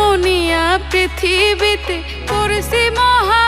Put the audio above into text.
মনিয়া পৃথিবীতে করছি মহা